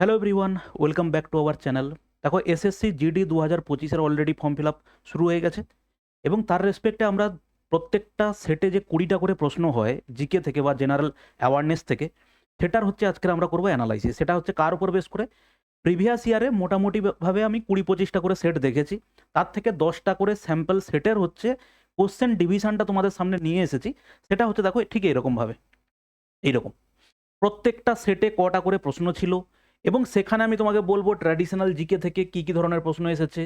Hello everyone welcome back to our channel দেখো SSC GD দু হাজার পঁচিশের অলরেডি ফর্ম ফিল আপ শুরু হয়ে গেছে। এবং তার রেসপেক্টে আমরা প্রত্যেকটা সেটে যে কুড়িটা করে প্রশ্ন হয় জিকে থেকে বা জেনারেল অ্যাওয়ারনেস থেকে, সেটার হচ্ছে আজকে আমরা করব অ্যানালাইসিস সেটা হচ্ছে কার উপর বেস করে? প্রিভিয়াস ইয়ারে মোটামুটিভাবে আমি কুড়ি পঁচিশটা করে সেট দেখেছি। তার থেকে দশটা করে স্যাম্পল সেটের হচ্ছে কোশ্চেন ডিভিশনটা তোমাদের সামনে নিয়ে এসেছি। সেটা হচ্ছে দেখো, ঠিক এইরকমভাবে এইরকম। প্রত্যেকটা সেটে কটা করে প্রশ্ন ছিল এবং সেখানে আমি তোমাকে বলব ট্র্যাডিশনাল জিকে থেকে কি কি ধরনের প্রশ্ন এসেছে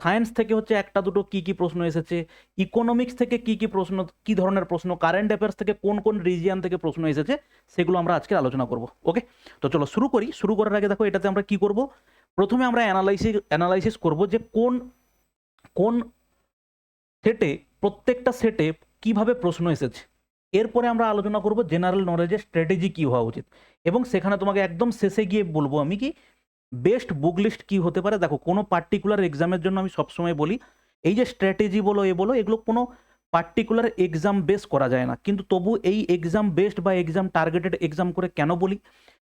সায়েন্স থেকে হচ্ছে একটা দুটো কি কি প্রশ্ন এসেছে ইকোনমিক্স থেকে কি কি প্রশ্ন, কি ধরনের প্রশ্ন কারেন্ট অ্যাফেয়ার্স থেকে কোন কোন রিজিয়ান থেকে প্রশ্ন এসেছে, সেগুলো আমরা আজকে আলোচনা করব ওকে তো চলো শুরু করি, শুরু করার আগে দেখো এটাতে আমরা কি করব, প্রথমে আমরা অ্যানালাইসিস অ্যানালাইসিস করব যে কোন কোন সেটে প্রত্যেকটা সেটে কীভাবে প্রশ্ন এসেছে। এরপরে আমরা আলোচনা করব জেনারেল নলেজের স্ট্র্যাটেজি কী হওয়া উচিত। এবং সেখানে তোমাকে একদম শেষে গিয়ে বলব আমি কি বেস্ট বুক লিস্ট কী হতে পারে? দেখো, কোনো পার্টিকুলার এক্সামের জন্য আমি সবসময় বলি, এই যে স্ট্র্যাটেজি বলো, এ বলো, এগুলো কোনো পার্টিকুলার এক্সাম বেস করা যায় না। কিন্তু তবু এই এক্সাম বেসড বা এক্সাম টার্গেটেড এক্সাম করে কেন বলি?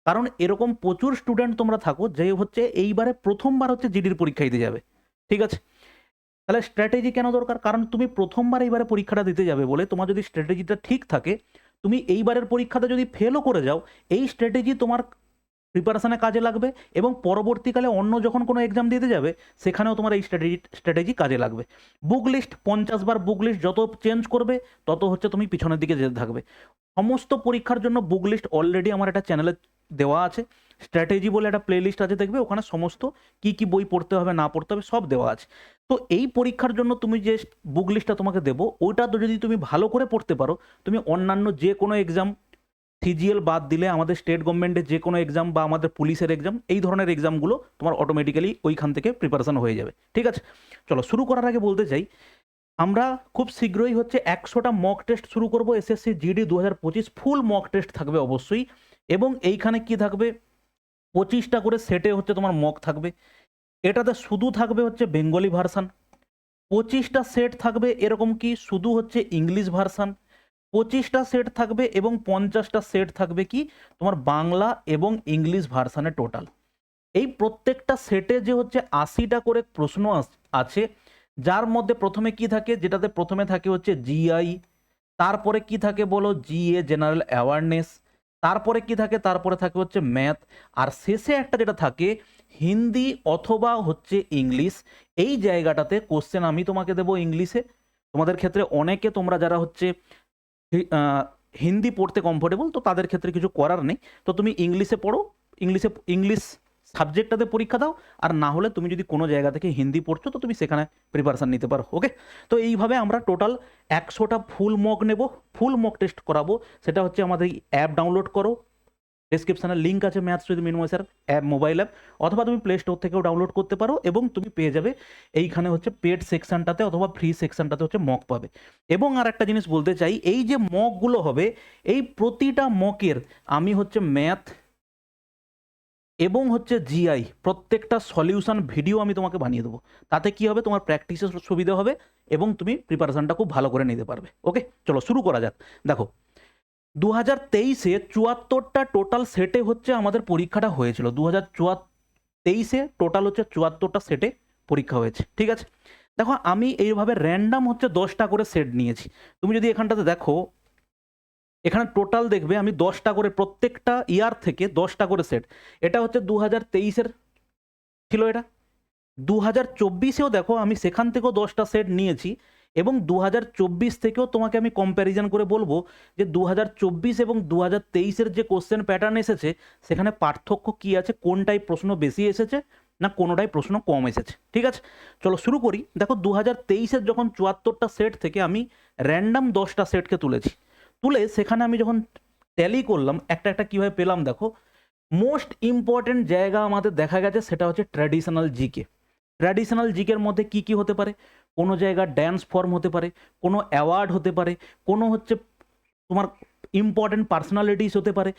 কারণ এরকম প্রচুর স্টুডেন্ট তোমরা থাকো, যে হচ্ছে এইবারে প্রথমবার হচ্ছে জিডির পরীক্ষা দিতে যাবে। ঠিক আছে? তাহলে স্ট্র্যাটেজি কেন দরকার? কারণ তুমি প্রথমবার এইবারে পরীক্ষাটা দিতে যাবে বলে তোমার যদি স্ট্র্যাটেজিটা ঠিক থাকে, তুমি এইবারের পরীক্ষাতে যদি ফেলও করে যাও, এই স্ট্র্যাটেজি তোমার প্রিপারেশানে কাজে লাগবে এবং পরবর্তীকালে অন্য যখন কোনো এক্সাম দিতে যাবে, সেখানেও তোমার এই স্ট্র্যাটেজি স্ট্র্যাটেজি কাজে লাগবে। বুক লিস্ট পঞ্চাশ বার বুক লিস্ট যত চেঞ্জ করবে, তত হচ্ছে তুমি পিছনের দিকে যেতে থাকবে। সমস্ত পরীক্ষার জন্য বুক লিস্ট অলরেডি আমার একটা চ্যানেলে দেওয়া আছে। স্ট্র্যাটেজি বলে একটা প্লে লিস্ট আছে, দেখবে? ওখানে সমস্ত কি কি বই পড়তে হবে, না পড়তে হবে, সব দেওয়া আছে। তো এই পরীক্ষার জন্য তুমি যে বুক লিস্টটা তোমাকে দেবো, ওইটা তো যদি তুমি ভালো করে পড়তে পারো, তুমি অন্যান্য যে কোনো এক্সাম সিজিএল বাদ দিলে আমাদের স্টেট গভর্নমেন্টের যে কোনো এক্সাম বা আমাদের পুলিশের এক্সাম এই ধরনের এক্সামগুলো তোমার অটোমেটিক্যালি ওইখান থেকে প্রিপারেশন হয়ে যাবে। ঠিক আছে? চলো, শুরু করার আগে বলতে চাই, আমরা খুব শীঘ্রই হচ্ছে একশোটা মক টেস্ট শুরু করব এসএসসি জিডি দু হাজার পঁচিশ ফুল মক টেস্ট থাকবে অবশ্যই। এবং এইখানে কি থাকবে? পঁচিশটা করে সেটে হচ্ছে তোমার মক থাকবে। এটাতে শুধু থাকবে হচ্ছে বেঙ্গলি ভার্সান পঁচিশটা সেট থাকবে এরকম কি? শুধু হচ্ছে ইংলিশ ভার্সান পঁচিশটা সেট থাকবে এবং পঞ্চাশটা সেট থাকবে কি? তোমার বাংলা এবং ইংলিশ ভার্সানে টোটাল এই প্রত্যেকটা সেটে যে হচ্ছে আশিটা করে প্রশ্ন আছে, যার মধ্যে প্রথমে কি থাকে? যেটাতে প্রথমে থাকে হচ্ছে জিআই তারপরে কি থাকে বলো? জিএ জেনারেল অ্যাওয়ারনেস তারপরে কি থাকে? তারপরে থাকে হচ্ছে ম্যাথ আর শেষে একটা যেটা থাকে, হিন্দি অথবা হচ্ছে ইংলিশ, এই জায়গাটাতে কোশ্চেন আমি তোমাকে দেবো ইংলিশে। তোমাদের ক্ষেত্রে অনেকে তোমরা যারা হচ্ছে হিন্দি পড়তে কমফোর্টেবল তো তাদের ক্ষেত্রে কিছু করার নেই। তো তুমি ইংলিশে পড়ো, ইংলিশে, ইংলিশ সাবজেক্টটাতে পরীক্ষা দাও, আর না হলে তুমি যদি কোনো জায়গা থেকে হিন্দি পড়ছো, তো তুমি সেখানে প্রিপারেশান নিতে পারো ওকে তো এইভাবে আমরা টোটাল একশোটা ফুল মক নেব ফুল মক টেস্ট করাবো। সেটা হচ্ছে আমাদের অ্যাপ ডাউনলোড করো। ডিসক্রিপশানে লিঙ্ক আছে maths with Minmoy sir app mobile app অথবা তুমি প্লে স্টোর থেকেও ডাউনলোড করতে পারো, এবং তুমি পেয়ে যাবে এইখানে হচ্ছে পেড সেকশনটাতে অথবা ফ্রি সেকশনটাতে হচ্ছে মক পাবে। এবং আর একটা জিনিস বলতে চাই, এই যে মকগুলো হবে, এই প্রতিটা মকের আমি হচ্ছে ম্যাথ এবং হচ্ছে জিআই প্রত্যেকটা সলিউশন ভিডিও আমি তোমাকে বানিয়ে দেবো। তাতে কি হবে? তোমার প্র্যাকটিসের সুবিধা হবে এবং তুমি প্রিপারেশনটা খুব ভালো করে নিতে পারবে। ওকে চলো শুরু করা যাক। দেখো দু হাজার তেইশে চুয়াত্তরটা টোটাল সেটে হচ্ছে আমাদের পরীক্ষাটা হয়েছিল। দু হাজার চুয়া তেইশে টোটাল হচ্ছে চুয়াত্তরটা সেটে পরীক্ষা হয়েছে। ঠিক আছে? দেখো, আমি এইভাবে র্যান্ডাম হচ্ছে দশটা করে সেট নিয়েছি। তুমি যদি এখানটাতে দেখো এখানে টোটাল দেখবে আমি দশটা করে প্রত্যেকটা ইয়ার থেকে দশটা করে সেট এটা হচ্ছে দু হাজার তেইশের, ছিল এটা? দু হাজার চব্বিশেও দেখো আমি সেখান থেকেও দশটা সেট নিয়েছি এবং দু হাজার চব্বিশ থেকেও তোমাকে আমি কম্প্যারিজন করে বলব যে দু হাজার চব্বিশ এবং দু হাজার তেইশের যে কোশ্চেন প্যাটার্ন এসেছে, সেখানে পার্থক্য কী আছে, কোনটাই প্রশ্ন বেশি এসেছে না কোনোটাই প্রশ্ন কম এসেছে, ঠিক আছে? চলো শুরু করি। দেখো দু হাজার তেইশের যখন চুয়াত্তরটা সেট থেকে আমি র্যান্ডাম দশটা সেটকে তুলেছি তুলে সেখানে আমি যখন ট্যালি করলাম, একটা একটা কীভাবে পেলাম দেখো মোস্ট ইম্পর্ট্যান্ট জায়গা আমাদের দেখা গেছে সেটা হচ্ছে ট্র্যাডিশনাল জিকে ট্র্যাডিশনাল জিকের মধ্যে কি কি হতে পারে? কোনো জায়গার ড্যান্স ফর্ম হতে পারে, কোনো অ্যাওয়ার্ড হতে পারে, কোনো হচ্ছে তোমার ইম্পর্ট্যান্ট পার্সোনালিটিস হতে পারে।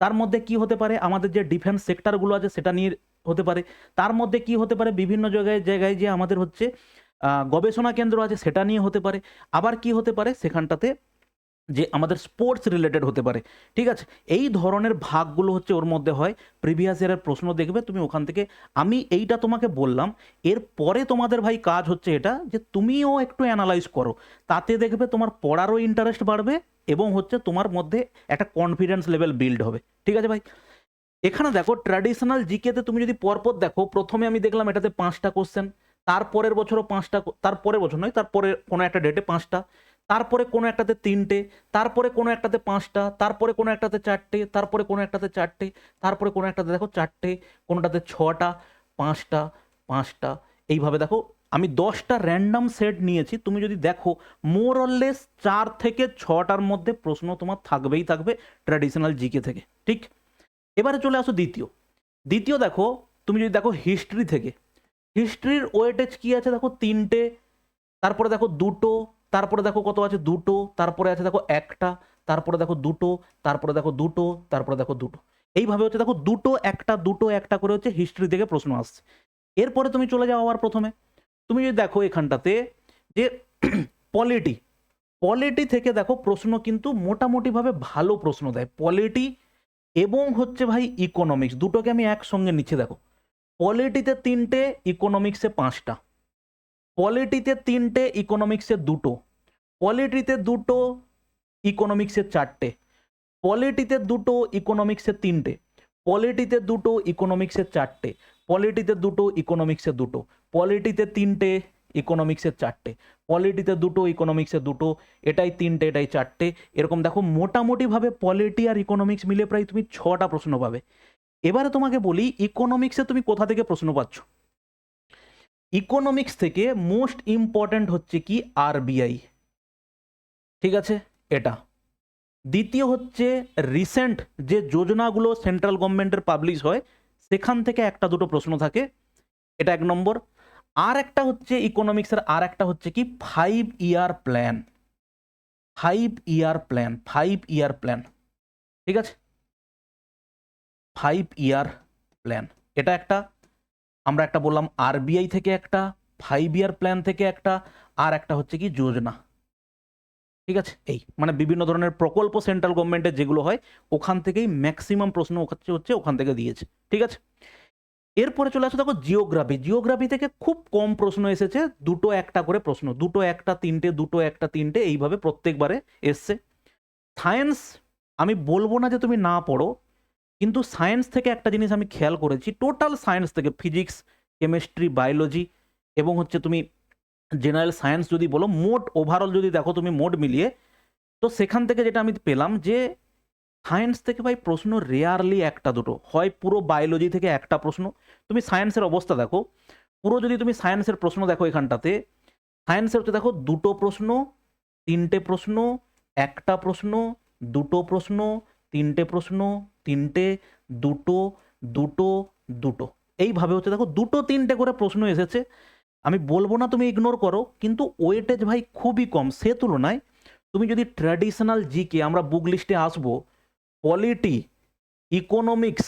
তার মধ্যে কি হতে পারে? আমাদের যে ডিফেন্স সেক্টরগুলো আছে সেটা নিয়ে হতে পারে। তার মধ্যে কি হতে পারে? বিভিন্ন জায়গায় জায়গায় যে আমাদের হচ্ছে গবেষণা কেন্দ্র আছে সেটা নিয়ে হতে পারে। আবার কি হতে পারে? সেখানটাতে যে আমাদের স্পোর্টস রিলেটেড হতে পারে, ঠিক আছে? এই ধরনের ভাগগুলো হচ্ছে ওর মধ্যে হয়। প্রিভিয়াস ইয়ারের প্রশ্ন দেখবে, তুমি ওখান থেকে, আমি এইটা তোমাকে বললাম, এর পরে তোমাদের ভাই কাজ হচ্ছে এটা, যে তুমিও একটু অ্যানালাইজ করো। তাতে দেখবে তোমার পড়ারও ইন্টারেস্ট বাড়বে এবং হচ্ছে তোমার মধ্যে একটা কনফিডেন্স লেভেল বিল্ড হবে। ঠিক আছে ভাই? এখানে দেখো ট্র্যাডিশনাল জিকেতে তুমি যদি পরপর দেখো, প্রথমে আমি দেখলাম এটাতে পাঁচটা কোশ্চেন তারপরের বছরও পাঁচটা, তারপরের বছর নয় তারপরে কোনো একটা ডেটে পাঁচটা। তারপরে কোনো একটাতে তিনটে, তারপরে কোনো একটাতে পাঁচটা, তারপরে কোনো একটাতে চারটে, তারপরে কোনো একটাতে চারটে, তারপরে কোনো একটাতে দেখো চারটে, কোনোটাতে ছটা, পাঁচটা পাঁচটা। এইভাবে দেখো, আমি দশটা র্যান্ডাম সেট নিয়েছি, তুমি যদি দেখো মোর অরলেস চার থেকে ছটার মধ্যে প্রশ্ন তোমার থাকবেই থাকবে ট্র্যাডিশনাল জিকে থেকে, ঠিক? এবারে চলে আসো দ্বিতীয়। দ্বিতীয় দেখো, তুমি যদি দেখো হিস্ট্রি থেকে হিস্ট্রির ওয়েটেজ কি আছে? দেখো তিনটে, তারপরে দেখো দুটো তারপরে দেখো কত আছে? দুটো। তারপরে আছে দেখো একটা। তারপরে দেখো দুটো। তারপরে দেখো দুটো। তারপরে দেখো দুটো। এইভাবে হচ্ছে দেখো দুটো, একটা দুটো, একটা করে হচ্ছে হিস্ট্রি থেকে প্রশ্ন আসছে। এরপরে তুমি চলে যাও আবার প্রথমে। তুমি যদি দেখো এখানটাতে যে পলিটি পলিটি থেকে দেখো প্রশ্ন কিন্তু মোটামুটিভাবে ভালো প্রশ্ন দেয়। পলিটি এবং হচ্ছে ভাই ইকোনমিক্স দুটোকে আমি একসঙ্গে নিচে দেখো। পলিটিতে তিনটে ইকোনমিক্সে পাঁচটা। পলিটিতে তিনটে ইকোনমিক্সে দুটো। পলিটিতে দুটো ইকোনমিক্সে চারটে। পলিটিতে দুটো ইকোনমিক্সে তিনটে। পলিটিতে দুটো ইকোনমিক্সে চারটে। পলিটিতে দুটো ইকোনমিক্সে দুটো। পলিটিতে তিনটে ইকোনমিক্সে চারটে। পলিটিতে দুটো ইকোনমিক্সে দুটো। এটাই তিনটে, এটাই চারটে। এরকম দেখো, মোটামুটিভাবে পলিটি আর ইকোনমিক্স মিলে প্রায় তুমি ছটা প্রশ্ন পাবে। এবারে তোমাকে বলি ইকোনমিক্সে তুমি কোথা থেকে প্রশ্ন পাচ্ছ? ইকোনমিক্স থেকে মোস্ট ইম্পর্ট্যান্ট হচ্ছে কি আরবিআই ঠিক আছে? এটা। দ্বিতীয় হচ্ছে রিসেন্ট যে যোজনাগুলো সেন্ট্রাল গভর্নমেন্টের পাবলিশ হয়, সেখান থেকে একটা দুটো প্রশ্ন থাকে। এটা এক নম্বর। আর একটা হচ্ছে ইকোনমিক্সের আর একটা হচ্ছে কি five year plan five year plan five year plan ঠিক আছে? ফাইভ ইয়ার প্ল্যান এটা একটা। আমরা একটা বললাম আরবিআই থেকে একটা ফাইভ ইয়ার প্ল্যান থেকে একটা, আর একটা হচ্ছে কি যোজনা। ঠিক আছে? এই মানে বিভিন্ন ধরনের প্রকল্প সেন্ট্রাল গভর্নমেন্টের যেগুলো হয়, ওখান থেকেই ম্যাক্সিমাম প্রশ্ন হচ্ছে হচ্ছে ওখান থেকে দিয়েছে। ঠিক আছে? এরপরে চলে আসো দেখো জিওগ্রাফি। জিওগ্রাফি থেকে খুব কম প্রশ্ন এসেছে, দুটো একটা করে প্রশ্ন। দুটো একটা, তিনটে, দুটো একটা, তিনটে, এইভাবে প্রত্যেকবারে এসছে। সায়েন্স, আমি বলব না যে তুমি না পড়ো কিন্তু সায়েন্স থেকে একটা জিনিস আমি খেয়াল করেছি টোটাল সায়েন্স থেকে ফিজিক্স কেমিস্ট্রি বায়োলজি এবং হচ্ছে তুমি জেনারেল সায়েন্স যদি বলো, মোট ওভারঅল যদি দেখো তুমি মোট মিলিয়ে, তো সেখান থেকে যেটা আমি পেলাম যে সায়েন্স থেকে ভাই প্রশ্ন রেয়ারলি একটা দুটো। হয় পুরো বায়োলজি থেকে একটা প্রশ্ন। তুমি সায়েন্সের অবস্থা দেখো, পুরো যদি তুমি সায়েন্সের প্রশ্ন দেখো এখানটাতে সায়েন্সের হচ্ছে দেখো দুটো প্রশ্ন, তিনটে প্রশ্ন, একটা প্রশ্ন, দুটো প্রশ্ন তিনটে প্রশ্ন, তিনটে, দুটো দুটো দুটো। এইভাবে হচ্ছে দেখো, দুটো, তিনটে করে প্রশ্ন এসেছে। আমি বলব না তুমি ইগনোর করো, কিন্তু ওয়েটেজ ভাই খুবই কম, সে তুলনায় তুমি যদি ট্র্যাডিশনাল জিকে আমরা বুক লিস্টে আসব পলিটি ইকোনমিক্স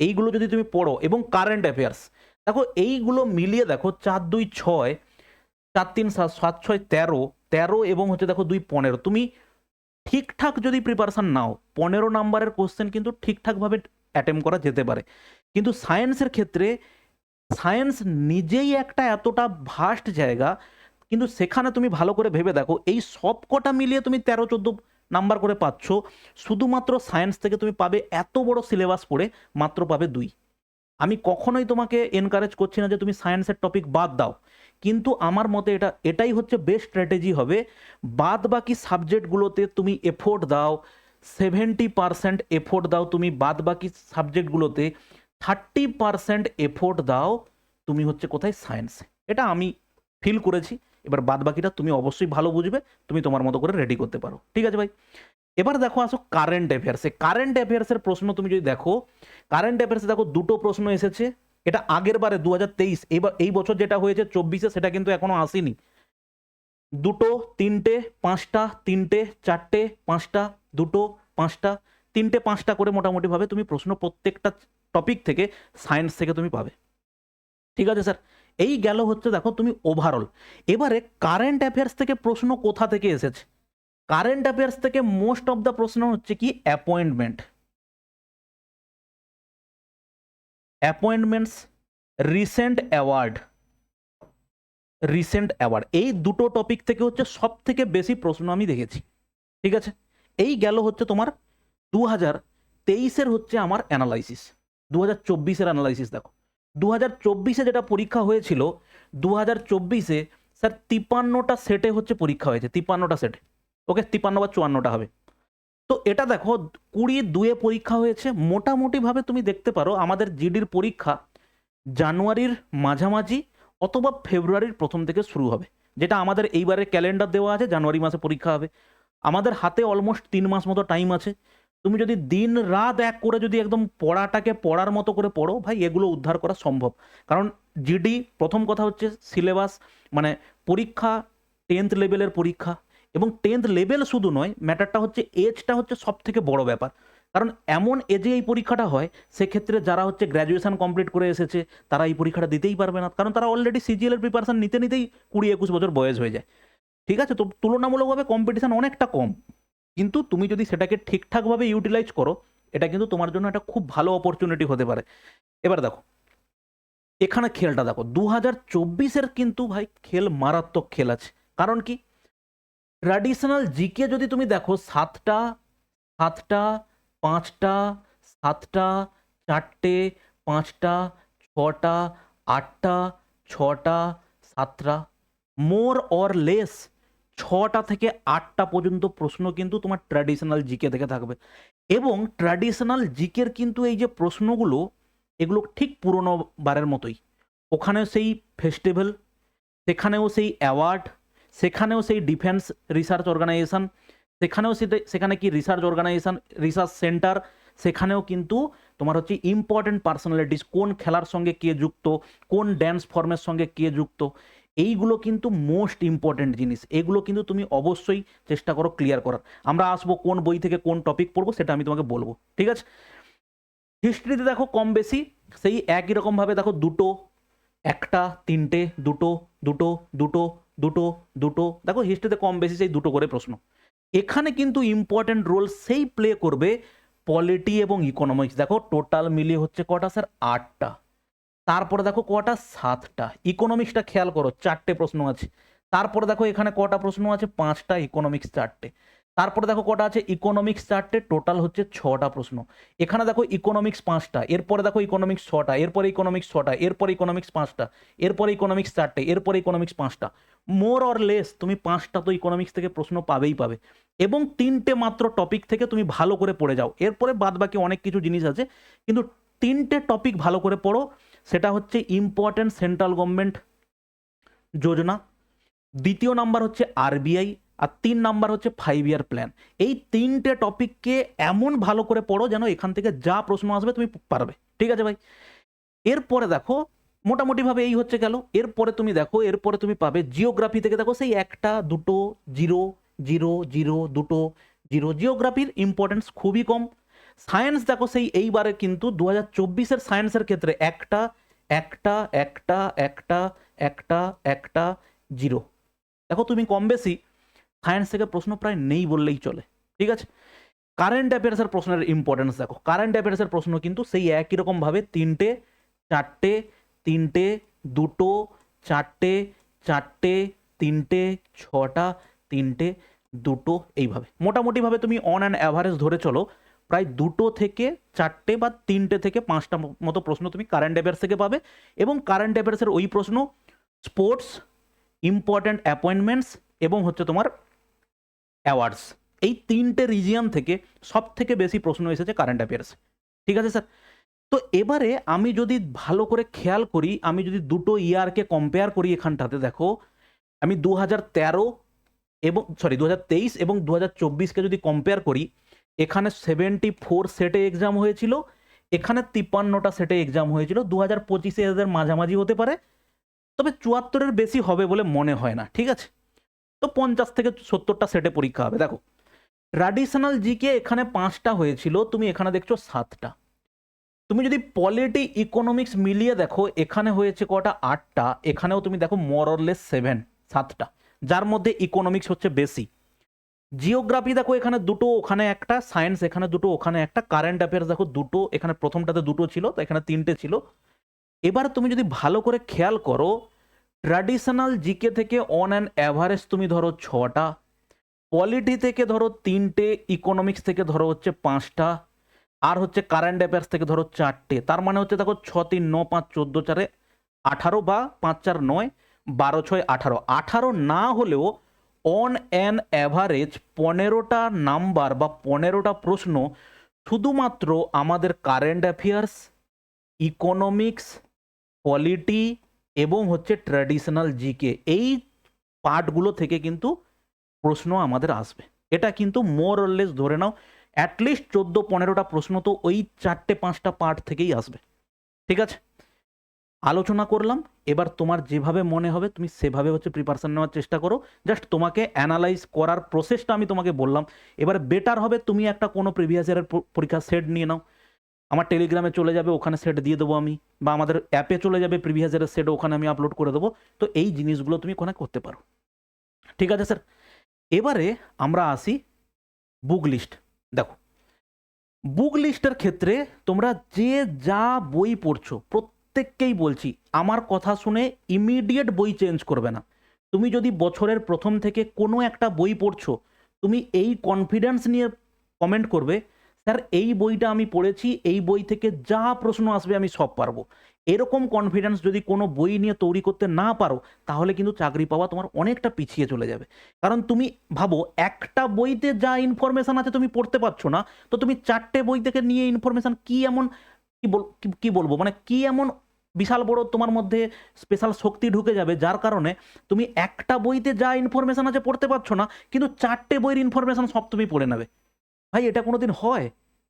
এইগুলো যদি তুমি পড়ো, এবং কারেন্ট অ্যাফেয়ার্স দেখো এইগুলো মিলিয়ে দেখো, চার, দুই, ছয়, চার, তিন, সাত সাত, ছয়, তেরো তেরো এবং হচ্ছে দেখো দুই, পনেরো। তুমি ঠিকঠাক যদি প্রিপারেশান নাও, পনেরো নাম্বারের কোশ্চেন কিন্তু ঠিকঠাকভাবে অ্যাটেম্প করা যেতে পারে। কিন্তু সায়েন্সের ক্ষেত্রে সায়েন্স নিজেই একটা এতটা ভাস্ট জায়গা, কিন্তু সেখানে তুমি ভালো করে ভেবে দেখো, এই সব কটা মিলিয়ে তুমি তেরো, চোদ্দ নাম্বার করে পাচ্ছ, শুধুমাত্র সায়েন্স থেকে তুমি পাবে এত বড় সিলেবাস পড়ে, মাত্র পাবে দুই। আমি কখনোই তোমাকে এনকারেজ করছি না যে তুমি সায়েন্সের টপিক বাদ দাও। কিন্তু আমার মতে এটা, এটাই হচ্ছে বেস্ট স্ট্র্যাটেজি হবে। বাদ বাকি সাবজেক্টগুলোতে তুমি এফোর্ট দাও সেভেন্টি পারসেন্ট এফোর্ট দাও তুমি বাদ বাকি সাবজেক্টগুলোতে থার্টি পারসেন্ট এফোর্ট দাও তুমি হচ্ছে কোথায়? সায়েন্সে এটা আমি ফিল করেছি। এবার বাদ বাকিটা তুমি অবশ্যই ভালো বুঝবে, তুমি তোমার মতো করে রেডি করতে পারো। ঠিক আছে ভাই? এবার দেখো আসো কারেন্ট অ্যাফেয়ার্সে কারেন্ট অ্যাফেয়ার্সের প্রশ্ন তুমি যদি দেখো কারেন্ট অ্যাফেয়ার্সে দেখো দুটো প্রশ্ন এসেছে। এটা আগের বারে দু হাজার তেইশ। এবার, এই বছর যেটা হয়েছে, চব্বিশে, সেটা কিন্তু এখনও আসেনি। দুটো, তিনটে, পাঁচটা, তিনটে, চারটে, পাঁচটা, দুটো, পাঁচটা, তিনটে, পাঁচটা করে মোটামুটিভাবে তুমি প্রশ্ন প্রত্যেকটা টপিক থেকে সায়েন্স থেকে তুমি পাবে। ঠিক আছে স্যার এই গেল হচ্ছে, দেখো, তুমি ওভারঅল এবারে কারেন্ট অ্যাফেয়ার্স থেকে প্রশ্ন কোথা থেকে এসেছে? কারেন্ট অ্যাফেয়ার্স থেকে মোস্ট অফ দ্য প্রশ্ন হচ্ছে কি? Appointment appointments recent award recent award এই দুটো টপিক থেকে হচ্ছে সব থেকে বেশি প্রশ্ন আমি দেখেছি। ঠিক আছে? এই গেল হচ্ছে তোমার দু হাজার তেইশের হচ্ছে আমার অ্যানালাইসিস দু হাজার চব্বিশের অ্যানালাইসিস দেখো। দু হাজার চব্বিশে যেটা পরীক্ষা হয়েছিল দু হাজার চব্বিশে স্যার তিপান্নটা সেটে হচ্ছে পরীক্ষা হয়েছে। তিপান্নটা সেটে ওকে তিপান্ন বা চুয়ান্নটা হবে। তো এটা দেখো কুড়ি দুয়ে পরীক্ষা হয়েছে। মোটামুটিভাবে তুমি দেখতে পারো, আমাদের জিডির পরীক্ষা জানুয়ারির মাঝামাঝি অথবা ফেব্রুয়ারির প্রথম থেকে শুরু হবে। যেটা আমাদের এইবারের ক্যালেন্ডার দেওয়া আছে, জানুয়ারি মাসে পরীক্ষা হবে। আমাদের হাতে অলমোস্ট তিন মাস মতো টাইম আছে। তুমি যদি দিন রাত এক করে যদি একদম পড়াটাকে পড়ার মতো করে পড়ো, ভাই, এগুলো উদ্ধার করা সম্ভব। কারণ জিডি, প্রথম কথা হচ্ছে সিলেবাস মানে পরীক্ষা টেন্থ লেভেলের পরীক্ষা। এবং টেন্থ লেভেল শুধু নয় ম্যাটারটা হচ্ছে এজটা হচ্ছে সব থেকে বড় ব্যাপার। কারণ এমন এজে এই পরীক্ষাটা হয়, সেক্ষেত্রে যারা হচ্ছে গ্র্যাজুয়েশন কমপ্লিট করে এসেছে, তারা এই পরীক্ষাটা দিতেই পারবে না। কারণ তারা অলরেডি সিজিএলের প্রিপারেশন নিতে নিতেই কুড়ি একুশ বছর বয়স হয়ে যায়। ঠিক আছে? তো তুলনামূলকভাবে কম্পিটিশান অনেকটা কম। কিন্তু তুমি যদি সেটাকে ঠিকঠাকভাবে ইউটিলাইজ করো, এটা কিন্তু তোমার জন্য একটা খুব ভালো অপরচুনিটি হতে পারে। এবার দেখো, এখানে খেলটা দেখো। দু হাজার চব্বিশের কিন্তু ভাই খেল মারাত্মক খেল আছে। কারণ কি? ট্র্যাডিশনাল জিকে যদি তুমি দেখো, সাতটা সাতটা, পাঁচটা, সাতটা, চারটে, পাঁচটা, ছটা, আটটা, ছটা, সাতটা মোর অর লেস ছটা থেকে আটটা পর্যন্ত প্রশ্ন কিন্তু তোমার ট্র্যাডিশনাল জিকে থেকে থাকবে। এবং ট্র্যাডিশনাল জিকের কিন্তু এই যে প্রশ্নগুলো, এগুলো ঠিক পুরনো বারের মতোই। ওখানেও সেই ফেস্টিভ্যাল সেখানেও সেই অ্যাওয়ার্ড সেখানেও সেই ডিফেন্স রিসার্চ অর্গানাইজেশন সেখানেও সেখানে কি রিসার্চ অর্গানাইজেশন রিসার্চ সেন্টার সেখানেও কিন্তু তোমার হচ্ছে ইম্পর্টেন্ট পার্সোনালিটিস কোন খেলার সঙ্গে কে যুক্ত, কোন ড্যান্স ফর্মের সঙ্গে কে যুক্ত, এইগুলো কিন্তু মোস্ট ইম্পর্টেন্ট জিনিস। এগুলো কিন্তু তুমি অবশ্যই চেষ্টা করো ক্লিয়ার করার। আমরা আসব কোন বই থেকে কোন টপিক পড়ব সেটা আমি তোমাকে বলব, ঠিক আছে? হিস্ট্রিতে দেখো কম বেশি, সেই একই রকমভাবে দেখো দুটো, একটা, তিনটে, দুটো দুটো দুটো দুটো দুটো, দেখো হিস্ট্রিতে কম বেশি সেই দুটো করে প্রশ্ন। এখানে কিন্তু ইম্পর্ট্যান্ট রোল সেই প্লে করবে পলিটি এবং ইকোনমিক্স দেখো টোটাল মিলিয়ে হচ্ছে কটা স্যার আটটা। তারপরে দেখো কটা? সাতটা। ইকোনমিক্সটা খেয়াল করো, চারটে প্রশ্ন আছে। তারপরে দেখো এখানে কটা প্রশ্ন আছে? পাঁচটা ইকোনমিক্স চারটে। তারপরে দেখো কটা আছে? ইকোনমিক্স চারটে টোটাল হচ্ছে ছটা প্রশ্ন। এখানে দেখো ইকোনমিক্স পাঁচটা, এরপরে দেখো ইকোনমিক্স ছটা, এরপরে ইকোনমিক্স ছটা, এরপরে ইকোনমিক্স পাঁচটা, এরপরে ইকোনমিক্স চারটে, এরপরে ইকোনমিক্স পাঁচটা। মোর অর লেস তুমি পাঁচটা তো ইকোনমিক্স থেকে প্রশ্ন পাবেই পাবে। এবং তিনটে মাত্র টপিক থেকে তুমি ভালো করে পড়ে যাও। এরপরে বাদ বাকি অনেক কিছু জিনিস আছে, কিন্তু তিনটে টপিক ভালো করে পড়ো। সেটা হচ্ছে ইম্পর্ট্যান্ট সেন্ট্রাল গভর্নমেন্ট যোজনা। দ্বিতীয় নাম্বার হচ্ছে আরবিআই আর তিন নাম্বার হচ্ছে ফাইভ ইয়ার প্ল্যান এই তিনটে টপিককে এমন ভালো করে পড়ো যেন এখান থেকে যা প্রশ্ন আসবে তুমি পারবে। ঠিক আছে ভাই? এরপরে দেখো, মোটামুটিভাবে এই হচ্ছে গেল। এরপরে তুমি দেখো, এরপরে তুমি পাবে জিওগ্রাফি থেকে দেখো, সেই একটা, দুটো, জিরো জিরো জিরো, দুটো, জিরো। জিওগ্রাফির ইম্পর্টেন্স খুবই কম। সায়েন্স দেখো, সেই এইবারে কিন্তু দু হাজার চব্বিশের সায়েন্সের ক্ষেত্রে একটা একটা একটা একটা একটা একটা, জিরো। দেখো, তুমি কম বেশি সায়েন্স থেকে প্রশ্ন প্রায় নেই বললেই চলে, ঠিক আছে? কারেন্ট অ্যাফেয়ার্সের প্রশ্নের ইম্পর্টেন্স দেখো। কারেন্ট অ্যাফেয়ার্সের প্রশ্ন কিন্তু সেই একই রকমভাবে তিনটে, চারটে, তিনটে, দুটো, চারটে চারটে, তিনটে, ছটা, তিনটে, দুটো এইভাবে। মোটামুটিভাবে তুমি অন অ্যান্ড অ্যাভারেজ ধরে চলো, প্রায় দুটো থেকে চারটে বা তিনটে থেকে পাঁচটা মতো প্রশ্ন তুমি কারেন্ট অ্যাফেয়ার্স থেকে পাবে এবং কারেন্ট অ্যাফেয়ার্সের ওই প্রশ্ন স্পোর্টস ইম্পর্ট্যান্ট অ্যাপয়েন্টমেন্টস এবং হচ্ছে তোমার অ্যাওয়ার্ডস এই তিনটে রিজিয়ন থেকে সব থেকে বেশি প্রশ্ন এসেছে কারেন্ট অ্যাফেয়ার্স ঠিক আছে স্যার তো এবারে আমি যদি ভালো করে খেয়াল করি, আমি যদি দুটো ইয়ারকে কম্পেয়ার করি এখানটাতে, দেখো, আমি দু হাজার তেরো এবং সরি দু হাজার তেইশ এবং দু হাজার চব্বিশকে যদি কম্পেয়ার করি, এখানে সেভেন্টি ফোর সেটে এক্সাম হয়েছিল, এখানে তিপ্পান্নটা সেটে এক্সাম হয়েছিল দু হাজার পঁচিশে এদের মাঝামাঝি হতে পারে, তবে চুয়াত্তরের বেশি হবে বলে মনে হয় না, ঠিক আছে? তো পঞ্চাশ থেকে সত্তরটা সেটে পরীক্ষা হবে। দেখো ট্র্যাডিশনাল জিকে এখানে পাঁচটা হয়েছিল, তুমি এখানে দেখছ সাতটা। তুমি যদি পলিটি ইকোনমিক্স মিলিয়ে দেখো, এখানে হয়েছে কটা? আটটা। এখানেও তুমি দেখো মরলেস সেভেন সাতটা। যার মধ্যে ইকোনমিক্স হচ্ছে বেশি। জিওগ্রাফি দেখো, এখানে দুটো, ওখানে একটা। সায়েন্স এখানে দুটো, ওখানে একটা। কারেন্ট অ্যাফেয়ার্স দেখো, দুটো। এখানে প্রথমটাতে দুটো ছিল, তো এখানে তিনটে ছিল। এবার তুমি যদি ভালো করে খেয়াল করো ট্র্যাডিশনাল জিকে থেকে অন অ্যান অ্যাভারেজ তুমি ধরো ছটা পলিটি থেকে ধরো তিনটে ইকোনমিক্স থেকে ধরো হচ্ছে পাঁচটা, আর হচ্ছে কারেন্ট অ্যাফেয়ার্স থেকে ধরো চারটে। তার মানে হচ্ছে দেখো ছ, তিন, ন, পাঁচ, চোদ্দ, চারে আঠারো বা পাঁচ, চার, নয়, বারো, ছয়, আঠারো। আঠারো না হলেও অন অ্যান অ্যাভারেজ পনেরোটা নাম্বার বা পনেরোটা প্রশ্ন শুধুমাত্র আমাদের কারেন্ট অ্যাফেয়ার্স ইকোনমিক্স পলিটি এবং হচ্ছে ট্র্যাডিশনাল জিকে এই পার্টগুলো থেকে কিন্তু প্রশ্ন আমাদের আসবে। এটা কিন্তু মোর অরলেস ধরে নাও অ্যাটলিস্ট চোদ্দ পনেরোটা প্রশ্ন তো ওই চারটে পাঁচটা পার্ট থেকেই আসবে। ঠিক আছে? আলোচনা করলাম, এবার তোমার যেভাবে মনে হবে তুমি সেভাবে হচ্ছে প্রিপারেশন নেওয়ার চেষ্টা করো। জাস্ট তোমাকে অ্যানালাইজ করার প্রসেসটা আমি তোমাকে বললাম। এবার বেটার হবে তুমি একটা কোনো প্রিভিয়াস ইয়ারের পরীক্ষা সেট নিয়ে নাও। আমার টেলিগ্রামে চলে যাবে, ওখানে সেট দিয়ে দেবো আমি, বা আমাদের অ্যাপে চলে যাবে প্রিভিয়াস ইয়ারের সেট ওখানে আমি আপলোড করে দেবো। তো এই জিনিসগুলো তুমি ওখানে করতে পারো। ঠিক আছে স্যার এবারে আমরা আসি বুক লিস্ট দেখো বুক লিস্টের ক্ষেত্রে তোমরা যে যা বই পড়ছো, প্রত্যেককেই বলছি, আমার কথা শুনে ইমিডিয়েট বই চেঞ্জ করবে না। তুমি যদি বছরের প্রথম থেকে কোনো একটা বই পড়ছো, তুমি এই কনফিডেন্স নিয়ে কমেন্ট করবে স্যার, এই বইটা আমি পড়েছি, এই বই থেকে যা প্রশ্ন আসবে আমি সব পারব। এরকম কনফিডেন্স যদি কোনো বই নিয়ে তৈরি করতে না পারো, তাহলে কিন্তু চাকরি পাওয়া তোমার অনেকটা পিছিয়ে চলে যাবে। কারণ তুমি ভাবো, একটা বইতে যা ইনফরমেশান আছে তুমি পড়তে পারছ না, তো তুমি চারটে বই থেকে নিয়ে ইনফরমেশান কি এমন, কি বল, কি- কি বলব? মানে কি এমন বিশাল বড় তোমার মধ্যে স্পেশাল শক্তি ঢুকে যাবে, যার কারণে তুমি একটা বইতে যা ইনফরমেশান আছে পড়তে পারছ না, কিন্তু চারটে বইয়ের ইনফরমেশান সব তুমি পড়ে নেবে। ভাই, এটা কোনো দিন হয়?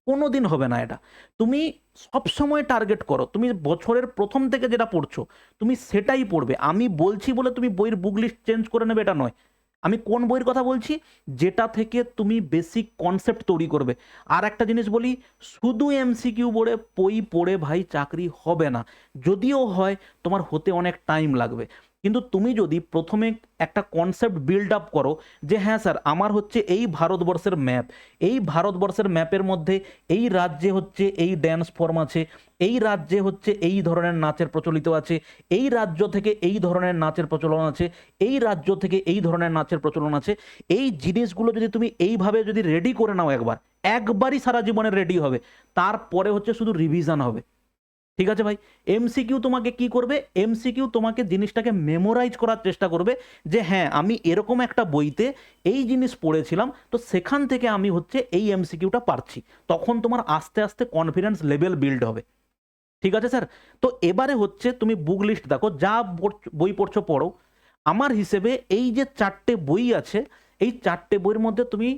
কোনো দিন হবে না এটা। তুমি সবসময় টার্গেট করো। তুমি বছরের প্রথম থেকে যেটা পড়ছো, তুমি সেটাই পড়বে। আমি বলছি বলে তুমি বইয়ের বুক লিস্ট চেঞ্জ করে নেবে, এটা নয়। আমি কোন বইয়ের কথা বলছি? যেটা থেকে তুমি বেসিক কনসেপ্ট তৈরি করবে। আর একটা জিনিস বলি, শুধু এমসিকিউ পড়ে, বই পড়ে ভাই, চাকরি হবে না। যদিও হয়, তোমার হতে অনেক টাইম লাগবে। কিন্তু তুমি যদি প্রথমে একটা কনসেপ্ট বিল্ড আপ করো যে হ্যাঁ স্যার আমার হচ্ছে এই ভারতবর্ষের ম্যাপ এই ভারতবর্ষের ম্যাপের মধ্যে এই রাজ্যে হচ্ছে এই ড্যান্স ফর্ম আছে, এই রাজ্যে হচ্ছে এই ধরনের নাচের প্রচলিত আছে, এই রাজ্য থেকে এই ধরনের নাচের প্রচলন আছে, এই রাজ্য থেকে এই ধরনের নাচের প্রচলন আছে, এই জিনিসগুলো যদি তুমি এইভাবে যদি রেডি করে নাও একবার, একবারই সারা জীবনে রেডি হবে, তারপরে হচ্ছে শুধু রিভিশন হবে। ঠিক আছে ভাই? এমসিকিউ তোমাকে কি করবে? এমসিকিউ তোমাকে জিনিসটাকে মেমোরাইজ করার চেষ্টা করবে যে হ্যাঁ আমি এরকম একটা বইতে এই জিনিস পড়েছিলাম, তো সেখান থেকে আমি হচ্ছে এই এমসিকিউটা পারছি। তখন তোমার আস্তে আস্তে কনফিডেন্স লেভেল বিল্ড হবে। ঠিক আছে স্যার তো এবারে হচ্ছে তুমি বুক লিস্ট দেখো, যা বই পড়ছো পড়ো। আমার হিসেবে এই যে চারটে বই আছে, এই চারটে বইয়ের মধ্যে তুমি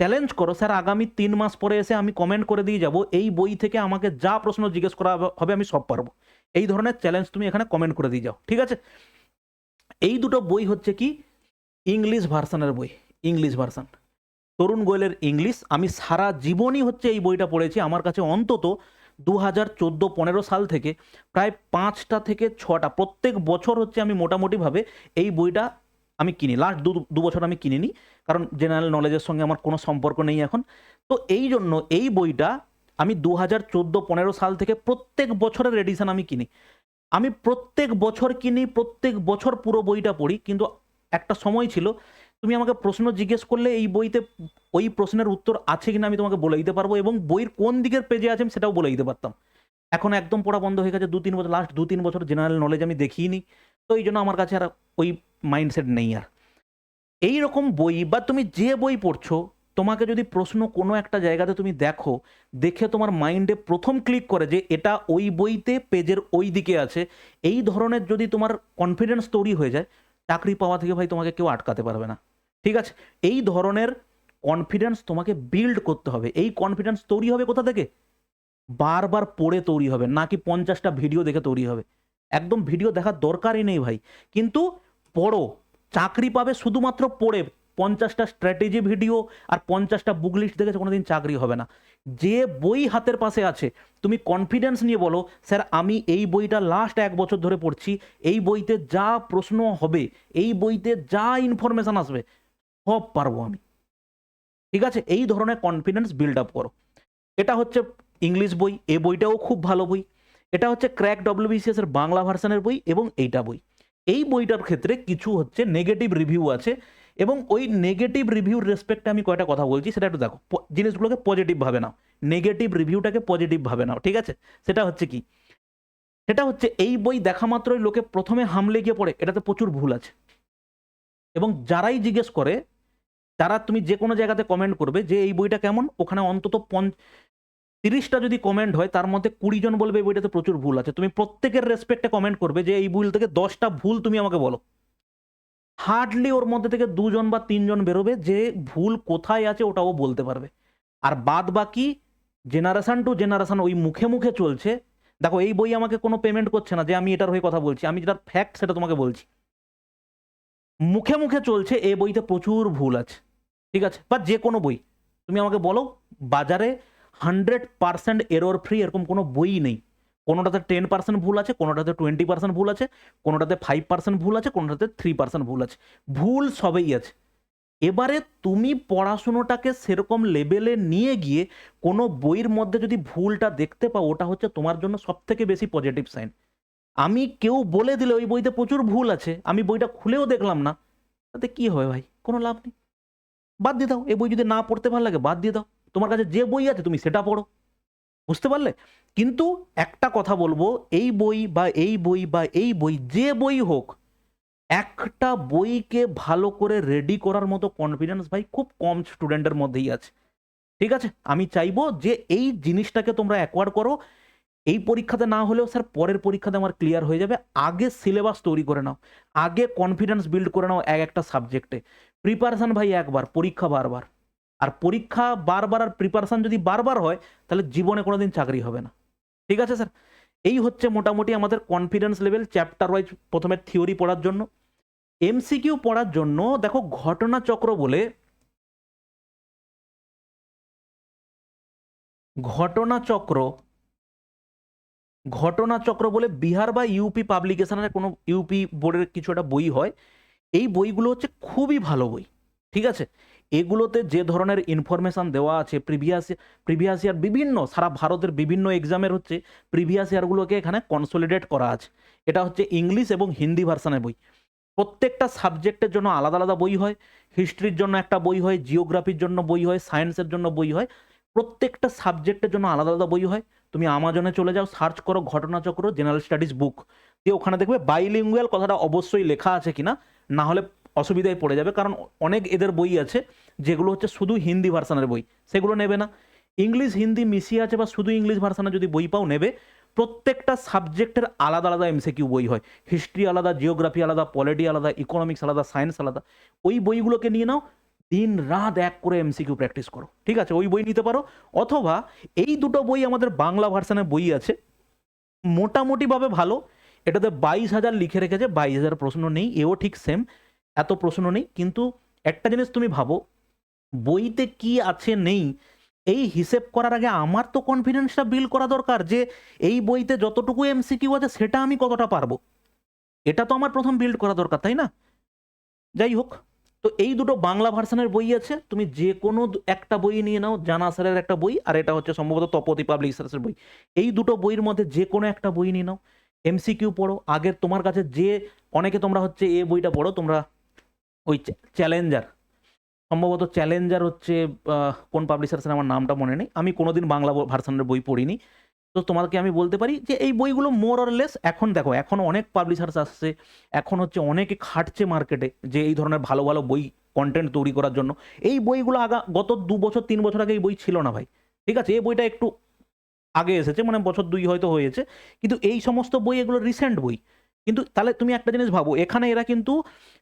চ্যালেঞ্জ করো, স্যার, আগামী তিন মাস পরে এসে আমি কমেন্ট করে দিয়ে যাব, এই বই থেকে আমাকে যা প্রশ্ন জিজ্ঞেস করা হবে- আমি সব পারব। এই ধরনের চ্যালেঞ্জ তুমি এখানে কমেন্ট করে দিয়ে যাও, ঠিক আছে? এই দুটো বই হচ্ছে কি? ইংলিশ ভার্সানের বই ইংলিশ ভার্সান তরুণ গোয়েলের ইংলিশ আমি সারা জীবনই হচ্ছে এই বইটা পড়েছি, আমার কাছে অন্তত দু হাজার চোদ্দ পনেরো সাল থেকে প্রায় পাঁচটা থেকে ছটা, প্রত্যেক বছর হচ্ছে আমি মোটামুটিভাবে এই বইটা আমি কিনি লাস্ট দু বছর আমি কিনিনি। কারণ জেনারেল নলেজের সঙ্গে আমার কোনো সম্পর্ক নেই এখন। তো এই জন্য এই বইটা আমি দু হাজার চোদ্দ পনেরো সাল থেকে প্রত্যেক বছরের এডিশন আমি কিনি। আমি প্রত্যেক বছর কিনি, প্রত্যেক বছর পুরো বইটা পড়ি, কিন্তু একটা সময় ছিল, তুমি আমাকে প্রশ্ন জিজ্ঞেস করলে এই বইতে ওই প্রশ্নের উত্তর আছে কিনা আমি তোমাকে বলে দিতে পারব এবং বইয়ের কোন দিকের পেজে আছে আমি সেটাও বলে দিতে পারতাম। এখন একদম পড়া বন্ধ হয়ে গেছে দু তিন বছর লাস্ট দু তিন বছর জেনারেল নলেজ আমি দেখিনি তো এই জন্য আমার কাছে আর ওই মাইন্ডসেট নেই আর। এই রকম বই বা তুমি যে বই পড়ছো, তোমাকে যদি প্রশ্ন কোনো একটা জায়গাতে তুমি দেখো, দেখে তোমার মাইন্ডে প্রথম ক্লিক করে যে এটা ওই বইতে, পেজের ওই দিকে আছে, এই ধরনের যদি তোমার কনফিডেন্স তৈরি হয়ে যায়, চাকরি পাওয়া থেকে ভাই তোমাকে কেউ আটকাতে পারবে না। ঠিক আছে? এই ধরনের কনফিডেন্স তোমাকে বিল্ড করতে হবে। এই কনফিডেন্স তৈরি হবে কোথা থেকে? বারবার পড়ে তৈরি হবে, নাকি পঞ্চাশটা ভিডিও দেখে তৈরি হবে। একদম ভিডিও দেখার দরকারই নেই ভাই। কিন্তু পড়ো। চাকরি পাবে শুধুমাত্র পড়ে, পঞ্চাশটা স্ট্র্যাটেজি ভিডিও আর পঞ্চাশটা বুক লিস্ট দেখেছে, কোনোদিন চাকরি হবে না। যে বই হাতের পাশে আছে, তুমি কনফিডেন্স নিয়ে বলো, স্যার, আমি এই বইটা লাস্ট এক বছর ধরে পড়ছি, এই বইতে যা প্রশ্ন হবে, এই বইতে যা ইনফরমেশন আসবে, সব পারব আমি। ঠিক আছে? এই ধরনের কনফিডেন্স বিল্ড আপ করো। এটা হচ্ছে ইংলিশ বই, এ বইটাও খুব ভালো বই। এটা হচ্ছে ক্র্যাক ডব্লিউবিসিএস এর বাংলা ভার্সানের বই এবং এইটা বই। এই বইটার ক্ষেত্রে কিছু হচ্ছে নেগেটিভ রিভিউ আছে এবং ওই নেগেটিভ রিভিউর রেসপেক্টে আমি কয়টা কথা বলছি সেটা একটু দেখো। জিনিসগুলোকে পজিটিভ ভাবে নাও। নেগেটিভ রিভিউটাকে পজিটিভ ভাবে নাও, ঠিক আছে? সেটা হচ্ছে কি? সেটা হচ্ছে এই বই দেখা মাত্রই লোকে প্রথমে হামলে গিয়ে পড়ে, এটাতে প্রচুর ভুল আছে। এবং যারাই জিজ্ঞেস করে, তারা তুমি যে কোনো জায়গাতে কমেন্ট করবে যে এই বইটা কেমন? ওখানে অন্তত পঞ্চ তিরিশটা যদি কমেন্ট হয়, তার মধ্যে কুড়ি জন বলবে বইটাতে প্রচুর ভুল আছে। তুমি প্রত্যেকের রেসপেক্টে কমেন্ট করবে যে, এই ভুল থেকে দশটা ভুল তুমি আমাকে বলো। হার্ডলি ওর মধ্যে থেকে দুজন বা তিনজন বেরোবে যে ভুল কোথায় আছে ওটাও বলতে পারবে। আর বাদ বাকি জেনারেশান টু জেনারেশান ওই মুখে মুখে চলছে। দেখো, এই বই আমাকে কোনো পেমেন্ট করছে না যে আমি এটার হয়ে কথা বলছি, আমি যেটার ফ্যাক্ট সেটা তোমাকে বলছি। মুখে মুখে চলছে, এই বইতে প্রচুর ভুল আছে। ঠিক আছে? বা যে কোনো বই। তুমি আমাকে বলো, বাজারে হান্ড্রেড পার্সেন্ট এরর ফ্রি এরকম কোনো বই নেই। কোনোটাতে টেন পার্সেন্ট ভুল আছে, কোনোটাতে টোয়েন্টি পার্সেন্ট ভুল আছে, কোনোটাতে ফাইভ পার্সেন্ট ভুল আছে, কোনোটাতে থ্রি পার্সেন্ট ভুল আছে। ভুল সবেই আছে। এবারে তুমি পড়াশুনোটাকে সেরকম লেভেলে নিয়ে গিয়ে কোনো বইয়ের মধ্যে যদি ভুলটা দেখতে পাও, ওটা হচ্ছে তোমার জন্য সব থেকে বেশি পজিটিভ সাইন আমি কেউ বলে দিলে ওই বইতে প্রচুর ভুল আছে, আমি বইটা খুলেও দেখলাম না, তাতে কি হবে ভাই? কোনো লাভ নেই। বাদ দিয়ে দাও, এই বই যদি না পড়তে ভালো লাগে, বাদ দিয়ে দাও। তোমার কাছে যে বই আছে, তুমি সেটা পড়ো। বুঝতে পারলে? কিন্তু একটা কথা বলব, এই বই বা এই বই বা এই বই, যে বই হোক, একটা বইকে ভালো করে রেডি করার মতো কনফিডেন্স ভাই খুব কম স্টুডেন্টের মধ্যেই আছে। ঠিক আছে? আমি চাইব যে এই জিনিসটাকে তোমরা অ্যাকোয়ার করো। এই পরীক্ষাতে না হলেও স্যার পরের পরীক্ষাতে আমার ক্লিয়ার হয়ে যাবে। আগে সিলেবাস তৈরি করে নাও। আগে কনফিডেন্স বিল্ড করে নাও এক একটা সাবজেক্টে প্রিপারেশান ভাই একবার, পরীক্ষা বারবার। আর পরীক্ষা বারবার আর প্রিপারেশান যদি বারবার হয়, তাহলে জীবনে কোনোদিন চাকরি হবে না। ঠিক আছে স্যার এই হচ্ছে মোটামুটি আমাদের কনফিডেন্স লেভেল চ্যাপ্টার ওয়াইজ প্রথমে থিওরি পড়ার জন্য। এমসিকিউ পড়ার জন্য দেখো ঘটনাচক্র বলে ঘটনাচক্র ঘটনাচক্র বলে বিহার বা ইউপি পাবলিকেশনের কোনো ইউপি বোর্ডের কিছু একটা বই হয়। এই বইগুলো হচ্ছে খুবই ভালো বই। ঠিক আছে? এগুলোতে যে ধরনের ইনফরমেশান দেওয়া আছে প্রিভিয়াস প্রিভিয়াস ইয়ার বিভিন্ন, সারা ভারতের বিভিন্ন এক্সামের হচ্ছে প্রিভিয়াস ইয়ারগুলোকে এখানে কনসোলিডেট করা আছে। এটা হচ্ছে ইংলিশ এবং হিন্দি ভার্সানের বই। প্রত্যেকটা সাবজেক্টের জন্য আলাদা আলাদা বই হয় হিস্ট্রির জন্য একটা বই হয় জিওগ্রাফির জন্য বই হয় সায়েন্সের জন্য বই হয়, প্রত্যেকটা সাবজেক্টের জন্য আলাদা আলাদা বই হয়। তুমি আমাজনে চলে যাও সার্চ করো ঘটনাচক্র জেনারেল স্টাডিজ বুক দিয়ে ওখানে দেখবে বাইলিঙ্গুয়াল কথাটা অবশ্যই লেখা আছে কিনা, না হলে অসুবিধায় পড়ে যাবে। কারণ অনেক এদের বই আছে, যেগুলো হচ্ছে শুধু হিন্দি ভার্সানের বই, সেগুলো নেবে না। ইংলিশ, হিন্দি মিশিয়ে আছে বা শুধু ইংলিশ ভার্সানে যদি বই পাও নেবে, প্রত্যেকটা সাবজেক্টের আলাদা আলাদা এমসিকিউ বই হয়। হিস্ট্রি আলাদা, জিওগ্রাফি আলাদা, পলিটি আলাদা, ইকোনমিক্স আলাদা, সায়েন্স আলাদা। ওই বইগুলোকে নিয়ে নাও, দিন রাত এক করে এমসিকিউ প্র্যাকটিস করো। ঠিক আছে? ওই বই নিতে পারো। অথবা এই দুটো বই আমাদের বাংলা ভার্সানের বই আছে। মোটামুটিভাবে ভালো। এটাতে বাইশ হাজার লিখে রেখেছে, বাইশ হাজার প্রশ্ন নেই। এও ঠিক সেম এত প্রশ্ন নেই, কিন্তু একটা জিনিস তুমি ভাবো, বইতে কি আছে নেই, এই হিসেব করার আগে আমার তো কনফিডেন্সটা বিল্ড করা দরকার যে এই বইতে যতটুকু এমসিকিউ আছে সেটা আমি কতটা পারব। এটা তো আমার প্রথম বিল্ড করা দরকার, তাই না? যাই হোক, তো এই দুটো বাংলা ভার্সনের বই আছে, তুমি যে কোনো একটা বই নিয়ে নাও, জানা স্যারের একটা বই, আর এটা হচ্ছে সম্ভবত তপতি পাবলিক পাবলিশার্সের বই। এই দুটো বইয়ের মধ্যে যে কোনো একটা বই নিয়ে নাও এমসিকিউ পড়ো। আগের তোমার কাছে যে, অনেকে তোমরা হচ্ছে এ বইটা পড়ো, তোমরা ওই চ্যালেঞ্জার। সম্ভবত চ্যালেঞ্জার হচ্ছে কোন পাবলিশার্সের আমার নামটা মনে নেই। আমি কোনোদিন বাংলা ভার্সনের বই পড়িনি। তো তোমাকে আমি বলতে পারি যে, এই বইগুলো মোর অর লেস এখন দেখো, এখন অনেক পাবলিশার্স আসছে, এখন হচ্ছে অনেকে খাটছে মার্কেটে যে, এই ধরনের ভালো ভালো বই কন্টেন্ট তৈরি করার জন্য। এই বইগুলো আগা, গত দু বছর, তিন বছর আগে এই বই ছিল না ভাই। ঠিক আছে? এই বইটা একটু আগে এসেছে মানে বছর দুই হয়তো হয়েছে। কিন্তু এই সমস্ত বই এগুলো রিসেন্ট বই। কিন্তু তাহলে তুমি একটা জিনিস ভাবো, এখানে এরা কিন্তু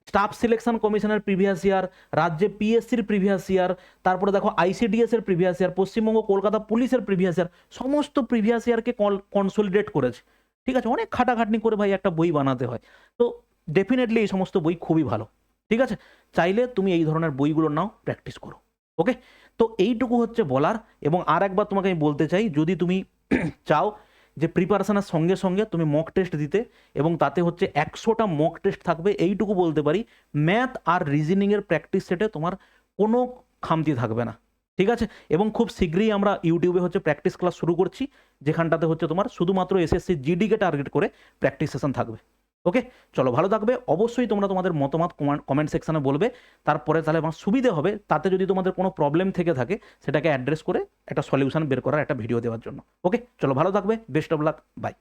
স্টাফ সিলেকশন কমিশনের প্রিভিয়াস ইয়ার রাজ্যে পিএসসির প্রিভিয়াস ইয়ার তারপরে দেখো আইসিডিএস এর প্রিভিয়াস ইয়ার পশ্চিমবঙ্গ, কলকাতা পুলিশের প্রিভিয়াস ইয়ার সমস্ত প্রিভিয়াস ইয়ারকে কনসোলিডেট করেছে। ঠিক আছে, অনেক খাটাখাটনি করে ভাই একটা বই বানাতে হয়। তো ডেফিনেটলি এই সমস্ত বই খুবই ভালো। ঠিক আছে, চাইলে তুমি এই ধরনের বইগুলো নাও প্র্যাকটিস করো। ওকে তো এইটুকু হচ্ছে বলার এবং আর একবার তোমাকে আমি বলতে চাই, যদি তুমি চাও যে প্রিপারেশনের সঙ্গে সঙ্গে তুমি মক টেস্ট দিতে এবং তাতে হচ্ছে একশোটা মক টেস্ট থাকবে, এইটুকু বলতে পারি ম্যাথ আর রিজনিংয়ের প্র্যাকটিস সেটে তোমার কোনো খামতি থাকবে না, ঠিক আছে? এবং খুব শীঘ্রই আমরা ইউটিউবে হচ্ছে প্র্যাকটিস ক্লাস শুরু করছি, যেখানটাতে হচ্ছে তোমার শুধুমাত্র এসএসসি জিডিকে টার্গেট করে প্র্যাকটিস সেশন থাকবে। ওকে চলো, ভালো থাকবে। অবশ্যই তোমরা তোমাদের মতামত কমেন্ট সেকশনে বলবে। তারপরে তাহলে আমার সুবিধে হবে, তাতে যদি তোমাদের কোনো প্রবলেম থেকে থাকে, সেটাকে অ্যাড্রেস করে একটা সলিউশন বের করার একটা ভিডিও দেওয়ার জন্য। ওকে চলো, ভালো থাকবে। Best of luck by